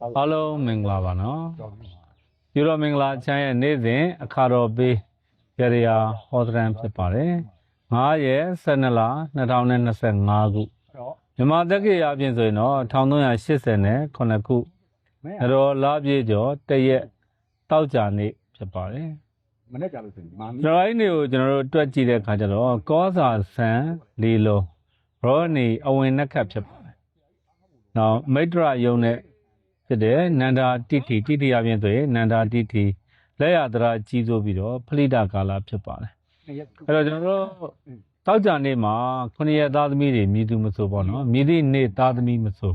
အားလုံးမင်္ဂလာပါနော်ယူရောမင်္ဂလာချမ်းရဲ့နေ့စဉ်အခါတော်ပေးရရဟောဒရန်ဖြစ်ပါတယ်9ရက်12လ2025ခုမြန်မာတက္ကရာအပြင်ဆိုရင်တော့1380နဲ့9ခုအတော်လာပြည့်ကျော်တရက်တောက်ကြနေ့ဖြစ်ပါတယ်မနေ့ကလို့ဆိုရင်မာမီကျွန်တော်အဲ့ဒီကိုကျွန်တော်တို့တွက်ကြည့်တဲ့အခါကျတော့ကောစာဆန်လီလုံးရောနီအဝင်နှက်ခတ်ဖြစ်ပါတယ်။နောက်မိတ္တရယုံနဲ့ ဖြစ်တဲ့နန္ဒာတိတိတိတိအပြင်ဆိုရင်နန္ဒာတိတိလက်ရတရာကြီးစိုးပြီးတော့ဖလိတာကာလဖြစ်ပါတယ်နှစ်ရက်။အဲ့တော့ကျွန်တော်တို့တောက်ကြနေ့မှာခုနှစ်ရက်သားသမီးတွေမြည်သူမဆိုပေါ့နော်မြည်သည့်နေ့သားသမီးမဆို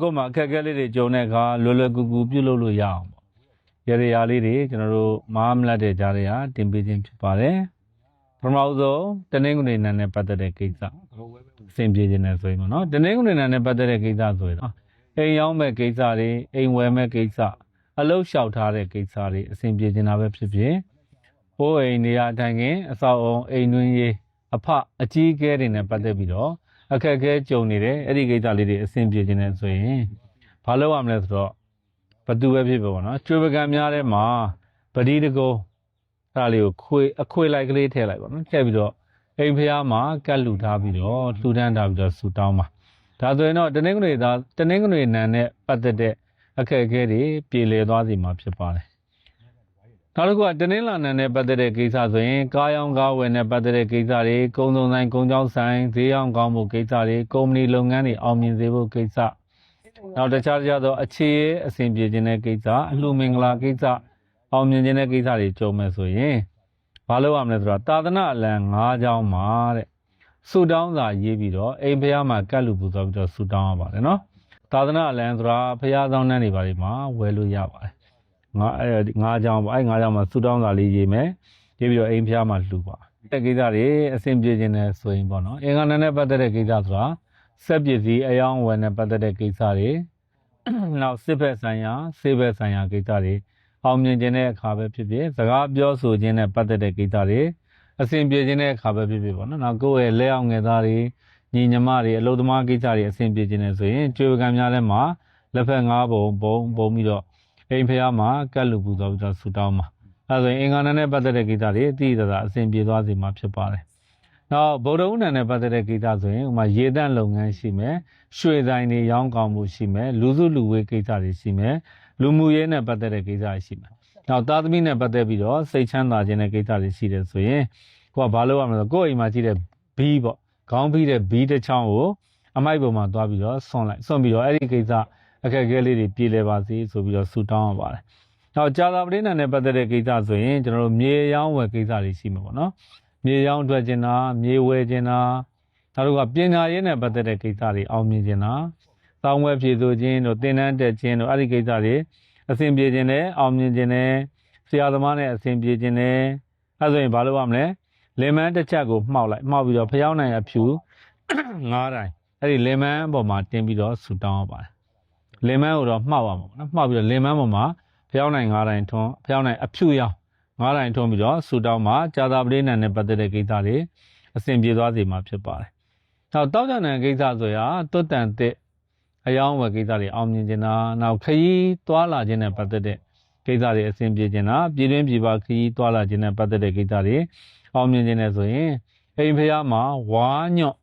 ကိုယ်မှာအခက်အခဲလေးတွေကြုံတဲ့အခါလွယ်လွယ်ကူကူပြုလုပ်လို့ရအောင်ပေါ့။ရရရာလေးတွေကျွန်တော်တို့မအားမလတ်တဲ့ကြားတွေကတင်ပေးခြင်းဖြစ်ပါတယ်။ပထမဆုံးတနင်္ဂနွေနေ့နဲ့ပတ်သက်တဲ့ကိစ္စဘရောဝဲပဲအဆင်ပြေခြင်းနဲ့ဆိုရင်ပေါ့နော်တနင်္ဂနွေနေ့နဲ့ပတ်သက်တဲ့ကိစ္စဆိုရင်တော့ အိမ်ရောက်မဲ့ကိစ္စတွေအိမ်ဝယ်မဲ့ကိစ္စအလုပ်လျှောက်ထားတဲ့ကိစ္စတွေအဆင်ပြေခြင်းတာပဲဖြစ်ဖြစ်ဟိုးအိမ်နေရာထိုင်ခင်အဆောက်အုံအိမ်တွင်းရေးအဖအကြီးအကဲတွေနဲ့ပတ်သက်ပြီးတော့အခက်အခဲကြုံနေတယ်အဲ့ဒီကိစ္စလေးတွေအဆင်ပြေခြင်းနဲ့ဆိုရင်ဘာလုပ်ရမလဲဆိုတော့ဘသူပဲဖြစ်ဖြစ်ပေါ့နော်ကျွေးပကံများထဲမှာပတိတကုံအဲ့ဒါလေးကိုခွေအခွေလိုက်ကလေးထည့်လိုက်ပေါ့နော်ထည့်ပြီးတော့အိမ်ဖျားမှာကတ်လူထားပြီးတော့လှူဒန်းထားပြီးတော့ဆူတောင်းပါ ဒါဆိုရင်တော့တနင်္ဂနွေသားတနင်္ဂနွေနံနဲ့ပတ်သက်တဲ့အခက်အခဲတွေပြေလည်သွားစီမှာဖြစ်ပါတယ်နောက်တစ်ခုကတနင်္လာနံနဲ့ပတ်သက်တဲ့ကိစ္စဆိုရင်ကားရောင်းကားဝယ်နဲ့ပတ်သက်တဲ့ကိစ္စတွေကုန်စုံဆိုင်ကုန်ကြောင်းဆိုင်ဈေးရောင်းကောင်းမှုကိစ္စတွေကုမ္ပဏီလုပ်ငန်းတွေအောင်မြင်စေဖို့ကိစ္စနောက်တခြားတခြားသောအခြေရေးအဆင်ပြေခြင်းတဲ့ကိစ္စအလှမင်္ဂလာကိစ္စအောင်မြင်ခြင်းတဲ့ကိစ္စတွေကြုံမယ်ဆိုရင်ဘာလို့ရမလဲဆိုတော့သာသနာအလံ၅ချောင်းမှာတဲ့ ဆူတောင်းစာရေးပြီးတော့အိမ်ဖះမှာကတ်လူပူသွားပြီးတော့ဆူတောင်းရပါတယ်နော်သာသနာအလံဆိုတာဖះဆောင်နှန်းတွေပါဒီမှာဝယ်လို့ရပါတယ်ငါအဲဒီ၅ချောင်းပေါ့အဲ၅ချောင်းမှာဆူတောင်းစာလေးရေးမယ်ရေးပြီးတော့အိမ်ဖះမှာလှူပါတဲ့ကိစ္စတွေအဆင်ပြေခြင်းနဲ့ဆိုရင်ပေါ့နော်အင်္ဂါနံနဲ့ပတ်သက်တဲ့ကိစ္စဆိုတာစက်ပစ္စည်းအယောင်းဝယ်နဲ့ပတ်သက်တဲ့ကိစ္စတွေနောက်စစ်ဘက်ဆိုင်ရာစေဘက်ဆိုင်ရာကိစ္စတွေအောင်မြင်ခြင်းတဲ့အခါပဲဖြစ်ဖြစ်စကားပြောဆိုခြင်းနဲ့ပတ်သက်တဲ့ကိစ္စတွေ အစဉ်ပြေခြင်းတဲ့အခါပဲဖြစ်ဖြစ်ပေါ့နော်။နောက်ကိုယ့်ရဲ့လက်အောင်ငယ်သားတွေညီညီမတွေအလုပ်သမားကိစ္စတွေအစဉ်ပြေခြင်းနဲ့ဆိုရင်ကျွေးပကံများထဲမှာလက်ဖက်ငါးပုံပုံပုံပြီးတော့အိမ်ဖျားမှာကတ်လူပူသွားပြီးတော့ဆူတောင်းမှာအဲဒါဆိုရင်အင်္ဂါနံနဲ့ပတ်သက်တဲ့ကိစ္စတွေအတိအကျအစဉ်ပြေသွားစေမှာဖြစ်ပါတယ်။နောက်ဗုဒ္ဓဦးနံနဲ့ပတ်သက်တဲ့ကိစ္စဆိုရင်ဥပမာရေတန့်လုပ်ငန်းရှိမယ်။ရွှေဆိုင်တွေရောင်းကောင်းမှုရှိမယ်။လူစုလူဝေးကိစ္စတွေရှိမယ်။ လူမှုရေးနဲ့ပတ်သက်တဲ့ကိစ္စတွေရှိမယ်။နောက်သားသမီးနဲ့ပတ်သက်ပြီးတော့စိတ်ချမ်းသာခြင်းတဲ့ကိစ္စတွေရှိတယ်ဆိုရင်ကိုကဘာလုပ်ရမလဲဆိုတော့ကိုယ့်အိမ်မှာရှိတဲ့ဘီးပေါ့ခေါင်းဘီးတဲ့ဘီးတစ်ချောင်းကိုအမိုက်ပေါ်မှာသွားပြီးတော့ဆွန့်လိုက်ဆွန့်ပြီးတော့အဲ့ဒီကိစ္စအခက်အခဲလေးတွေပြေလည်ပါစေဆိုပြီးတော့ဆူတောင်းရပါတယ်။နောက်ကြာသာပတိနာနဲ့ပတ်သက်တဲ့ကိစ္စဆိုရင်ကျွန်တော်တို့မြေရောင်းဝယ်ကိစ္စတွေရှိမှာပေါ့နော်။မြေရောင်းထွက်ခြင်းတာမြေဝယ်ခြင်းတာနောက်တစ်ခုကပညာရေးနဲ့ပတ်သက်တဲ့ကိစ္စတွေအောင်မြင်ခြင်းတာ တောင်းဝဲဖြည့်ဆိုခြင်းတို့သင်တန်းတက်ခြင်းတို့အဲ့ဒီကိစ္စတွေအဆင်ပြေခြင်းနဲ့အောင်မြင်ခြင်းနဲ့ဆရာသမားနဲ့အဆင်ပြေခြင်းနဲ့အဲဆိုရင်ဘာလုပ်ရမလဲလင်မန်းတစ်ချက်ကိုမှောက်လိုက်မှောက်ပြီးတော့ဖျောင်းနိုင်အဖြူငားတိုင်းအဲ့ဒီလင်မန်းပေါ်မှာတင်ပြီးတော့ဆူတောင်းရပါတယ်လင်မန်းကိုတော့မှောက်ရမှာပေါ့နော်မှောက်ပြီးတော့လင်မန်းပေါ်မှာဖျောင်းနိုင်ငားတိုင်းထွန်းဖျောင်းနိုင်အဖြူရောင်ငားတိုင်းထွန်းပြီးတော့ဆူတောင်းမှာကြာသာပတိနံနဲ့ပတ်သက်တဲ့ကိစ္စတွေအဆင်ပြေသွားစေမှာဖြစ်ပါတယ်နောက်တောက်ကြံတဲ့ကိစ္စဆိုရာတွတ်တန်တဲ့ အယောင်းဝယ်ကိစ္စတွေအောင်မြင်ခြင်းတာနောက်ခရီးသွားလာခြင်းနဲ့ပတ်သက်တဲ့ကိစ္စတွေအဆင်ပြေခြင်းတာပြည်တွင်းပြည်ပခရီးသွားလာခြင်းနဲ့ပတ်သက်တဲ့ကိစ္စတွေအောင်မြင်ခြင်းနဲ့ဆိုရင်အိမ်ဖျားမှာဝါညော့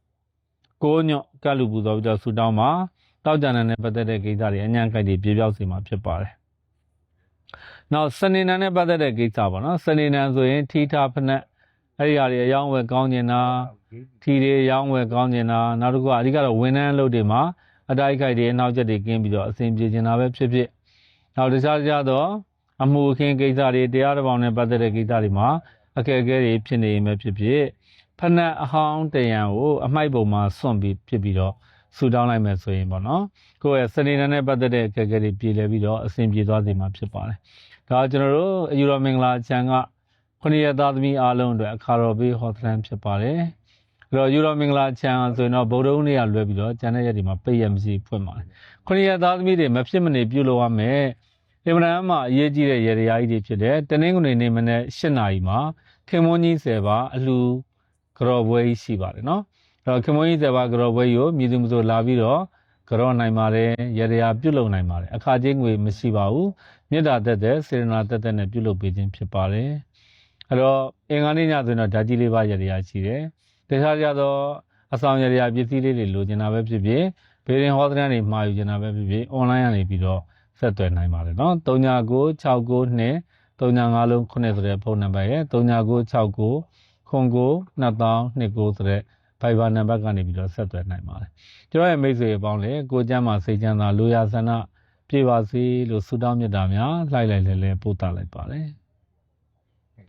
ကိုးညော့ကတ်လူပူတော်ပြီးတော့ဆူတောင်းမှာတောက်ကြံတဲ့ပတ်သက်တဲ့ကိစ္စတွေအញ្ញံကြိုက်တွေပြေပြောက်စေမှာဖြစ်ပါတယ်နောက်စနေနံနဲ့ပတ်သက်တဲ့ကိစ္စပေါ့နော်စနေနံဆိုရင်ထီထာဖနက်အဲ့ဒီဟာတွေအယောင်းဝယ်ကောင်းခြင်းတာထီတွေရောင်းဝယ်ကောင်းကျင်တာနောက်တစ်ခုကအဓိကတော့ဝန်ထမ်းအလုပ်တွေမှာ အတိုက်ခိုက်တွေအနောက်ကျက်တွေကင်းပြီးတော့အဆင်ပြေကျင်တာပဲဖြစ်ဖြစ်နောက်တခြားတခြားတော့အမှုအခင်းကိစ္စတွေတရားတော်ပေါင်းနဲ့ပတ်သက်တဲ့ကိစ္စတွေမှာအခက်အခဲတွေဖြစ်နေရင်ပဲဖြစ်ဖြစ်ဖဏတ်အဟောင်းတရံကိုအမိုက်ပုံမှာစွန့်ပြီးဖြစ်ပြီးတော့ဆူတောင်းလိုက်မယ်ဆိုရင်ပေါ့နော်ကိုယ့်ရဲ့စနေနေ့နဲ့ပတ်သက်တဲ့အခက်အခဲတွေပြေလည်ပြီးတော့အဆင်ပြေသွားစေမှာဖြစ်ပါတယ်ဒါကျွန်တော်တို့အယူတော်မင်္ဂလာချန်ကခုနှစ်ရက်သားသမီးအားလုံးအတွက်အခါတော်ပေးဟောသလန်ဖြစ်ပါတယ် အဲ့တော့ယူရောမင်္ဂလာချမ်းဆိုရင်တော့ဗုဒ္ဓဦးနေ့ကလွဲပြီးတော့ကျန်တဲ့ရက်တွေမှာပိတ်ရမရှိဖွင့်ပါတယ်။ခုနှစ်ရက်သားသမီးတွေမဖြစ်မနေပြုလုပ်ရမယ်။အင်မတန်မှအရေးကြီးတဲ့ရေရာကြီးတွေဖြစ်တဲ့တနင်္ဂနွေနေ့မနေ့၈နာရီမှာခင်မွန်းကြီး၁၀ပါအလှကရော်ပွဲကြီးရှိပါတယ်နော်။အဲ့တော့ခင်မွန်းကြီး၁၀ပါကရော်ပွဲကြီးကိုမြည်သူမဆိုလာပြီးတော့ကြောနိုင်ပါတယ်ရရရာပြုလုပ်နိုင်ပါတယ်အခါချင်းငွေမရှိပါဘူးမေတ္တာတက်တဲ့စေရနာတက်တဲ့နဲ့ပြုလုပ်ပေးခြင်းဖြစ်ပါတယ်အဲ့တော့အင်္ဂါနေ့ညဆိုရင်တော့ဓာကြီးလေးပါရရရာရှိတယ် တခြားကြသောအဆောင်ရရာပစ္စည်းလေးတွေလိုချင်တာပဲဖြစ်ဖြစ်ဘေးရင်ဟောသရံတွေမှာယူချင်တာပဲဖြစ်ဖြစ် online ကနေပြီးတော့ဆက်သွယ်နိုင်ပါတယ်နော်39969 395လုံး9ဆိုတဲ့ဖုန်းနံပါတ်ရဲ့39969 0992ဆိုတဲ့ Viber နံပါတ်ကနေပြီးတော့ဆက်သွယ်နိုင်ပါတယ်ကျွန်တော်ရဲ့မိတ်ဆွေအပေါင်းလေကိုကျမ်းမှာစိတ်ချမ်းသာလိုရာဆန္ဒပြေပါစေလို့ဆုတောင်းမြတ်တာများလှိုက်လိုက်လဲလဲပို့တာလိုက်ပါတယ်